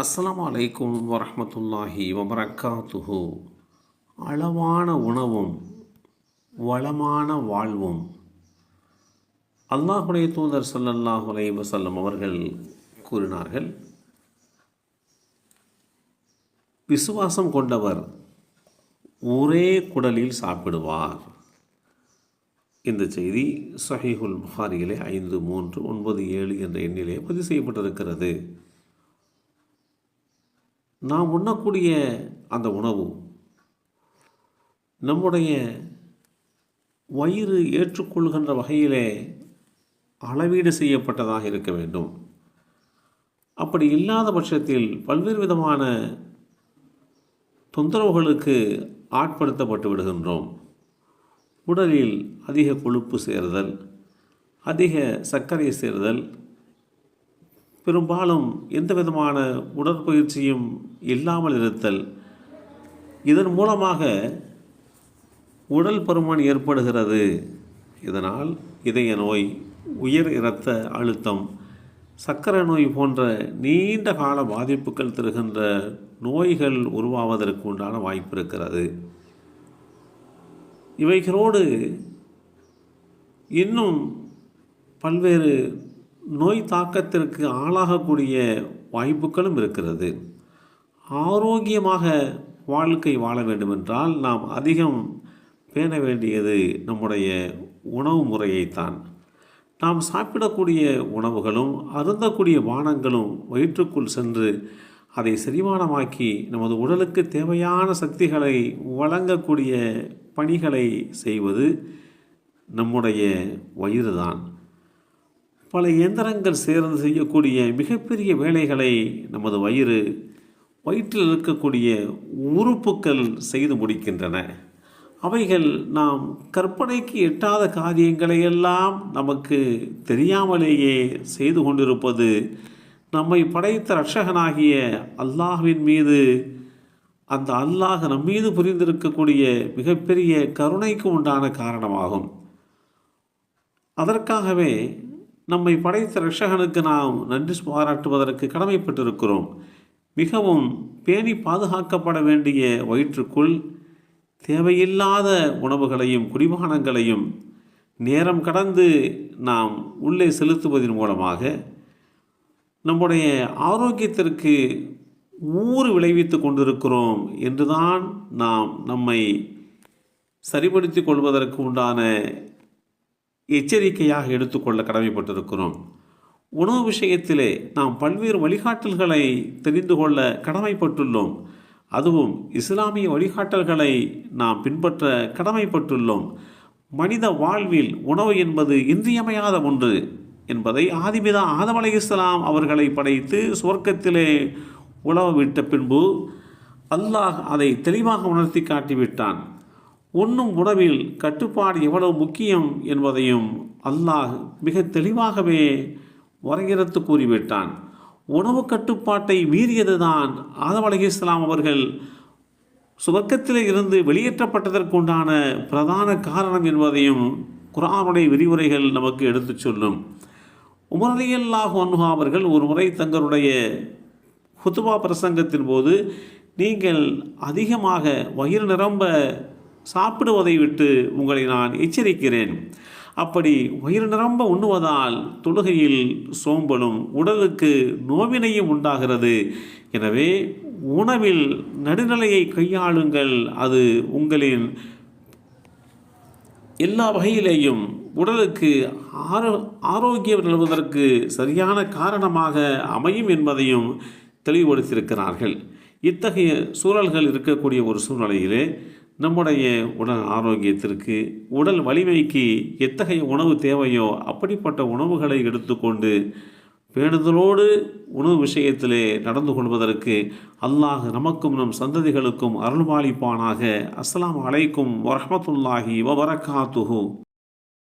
அஸ்லாம் அலைக்கும் வரமத்துல்லாஹி வபரக்காத்துஹு. அளவான உணவும் வளமான வாழ்வும். அல்லாஹுடைய தூதர் ஸல்லல்லாஹு அலைஹி வஸல்லம் அவர்கள் கூறினார்கள் விசுவாசம் கொண்டவர் ஒரே குடலில் சாப்பிடுவார். இந்த செய்தி சஹீஹுல் புகாரியிலே ஐந்து மூன்று ஒன்பது ஏழு என்ற எண்ணிலே பதிவு செய்யப்பட்டிருக்கிறது. நாம் உண்ணக்கூடிய அந்த உணவு நம்முடைய வயிறு ஏற்றுக்கொள்கின்ற வகையிலே அளவீடு செய்யப்பட்டதாக இருக்க வேண்டும். அப்படி இல்லாத பட்சத்தில் பல்வேறு விதமான தொந்தரவுகளுக்கு ஆட்படுத்தப்பட்டு விடுகின்றோம். உடலில் அதிக கொழுப்பு சேருதல் அதிக சர்க்கரை சேருதல் பெரும்பாலும் எந்த விதமான உடற்பயிற்சியும் இல்லாமல் இருத்தல். இதன் மூலமாக உடல் பருமன் ஏற்படுகிறது. இதனால் இதய நோய் உயர் இரத்த அழுத்தம் சர்க்கரை நோய் போன்ற நீண்ட கால பாதிப்புகள் தருகின்ற நோய்கள் உருவாவதற்கு உண்டான வாய்ப்பு இருக்கிறது. இவைகளோடு இன்னும் பல்வேறு நோய் தாக்கத்திற்கு ஆளாகக்கூடிய வாய்ப்புகளும் இருக்கிறது. ஆரோக்கியமாக வாழ்க்கை வாழ வேண்டுமென்றால் நாம் அதிகம் பேண வேண்டியது நம்முடைய உணவு முறையைத்தான். நாம் சாப்பிடக்கூடிய உணவுகளும் அருந்தக்கூடிய பானங்களும் வயிற்றுக்குள் சென்று அதை செரிமானமாக்கி நமது உடலுக்கு தேவையான சக்திகளை வழங்கக்கூடிய பணிகளை செய்வது நம்முடைய வயிறுதான். பல இயந்திரங்கள் சேர்ந்து செய்யக்கூடிய மிகப்பெரிய வேலைகளை நமது வயிறு வயிற்றில் இருக்கக்கூடிய உறுப்புக்கள் செய்து முடிக்கின்றன. அவைகள் நாம் கற்பனைக்கு எட்டாத காரியங்களை எல்லாம் நமக்கு தெரியாமலேயே செய்து கொண்டிருப்பது நம்மை படைத்த ரட்சகனாகிய அல்லாஹ்வின் மீது அந்த அல்லாஹ் நம் மீது புரிந்திருக்கக்கூடிய மிகப்பெரிய கருணைக்கு உண்டான காரணமாகும். அதற்காகவே நம்மை படைத்த ரஷகனுக்கு நாம் நன்றி பாராட்டுவதற்கு கடமைப்பட்டிருக்கிறோம். மிகவும் பேணி பாதுகாக்கப்பட வேண்டிய வயிற்றுக்குள் தேவையில்லாத உணவுகளையும் குடிபானங்களையும் நேரம் கடந்து நாம் உள்ளே செலுத்துவதன் மூலமாக நம்முடைய ஆரோக்கியத்திற்கு ஊறு விளைவித்து கொண்டிருக்கிறோம் என்றுதான் நாம் நம்மை சரிபடுத்திக் கொள்வதற்கு உண்டான எச்சரிக்கையாக எடுத்துக்கொள்ள கடமைப்பட்டிருக்கிறோம். உணவு விஷயத்திலே நாம் பல்வேறு வழிகாட்டல்களை தெரிந்து கொள்ள கடமைப்பட்டுள்ளோம். அதுவும் இஸ்லாமிய வழிகாட்டல்களை நாம் பின்பற்ற கடமைப்பட்டுள்ளோம். மனித வாழ்வில் உணவு என்பது இன்றியமையாத ஒன்று என்பதை ஆதிபிதா ஆதம் அலை இஸ்லாம் அவர்களை படைத்து சுவர்க்கத்திலே உழவ விட்ட பின்பு அல்லாஹ் அதை தெளிவாக உணர்த்தி காட்டிவிட்டான். உண்ணும் உணவில் கட்டுப்பாடு எவ்வளவு முக்கியம் என்பதையும் அல்லாஹ் மிக தெளிவாகவே வரையறுத்து கூறிவிட்டான். உணவு கட்டுப்பாட்டை மீறியதுதான் ஆதம் அலி இஸ்லாம் அவர்கள் சுவர்க்கத்தில் இருந்து வெளியேற்றப்பட்டதற்குண்டான பிரதான காரணம் என்பதையும் குரானுடைய விரிவுரைகள் நமக்கு எடுத்துச் சொல்லும். உமரலியல்லாஹு அன்ஹா அவர்கள் ஒரு முறை தங்களுடைய ஹுத்துவா பிரசங்கத்தின் போது நீங்கள் அதிகமாக வயிறு நிரம்ப சாப்பிடுவதை விட்டு உங்களை நான் எச்சரிக்கிறேன். அப்படி உயிர் நிரம்ப உண்ணுவதால் தொழுகையில் சோம்பலும் உடலுக்கு நோவினையும் உண்டாகிறது. எனவே உணவில் நடுநிலையை கையாளுங்கள். அது உங்களின் எல்லா வகையிலேயும் உடலுக்கு ஆரோ ஆரோக்கியம் நிலவுவதற்கு சரியான காரணமாக அமையும் என்பதையும் தெளிவுபடுத்தியிருக்கிறார்கள். இத்தகைய சூழல்கள் இருக்கக்கூடிய ஒரு சூழ்நிலையிலே நம்முடைய உடல் ஆரோக்கியத்திற்கு உடல் வலிமைக்கு எத்தகைய உணவு தேவையோ அப்படிப்பட்ட உணவுகளை எடுத்துக்கொண்டு வேண்டுதலோடு உணவு விஷயத்திலே நடந்து கொள்வதற்கு அல்லாஹ் நமக்கும் நம் சந்ததிகளுக்கும் அருள்பாலிப்பானாக அஸ்லாம் அலைக்கும் வரமத்துல்லாஹி வபரகாத்துஹூ.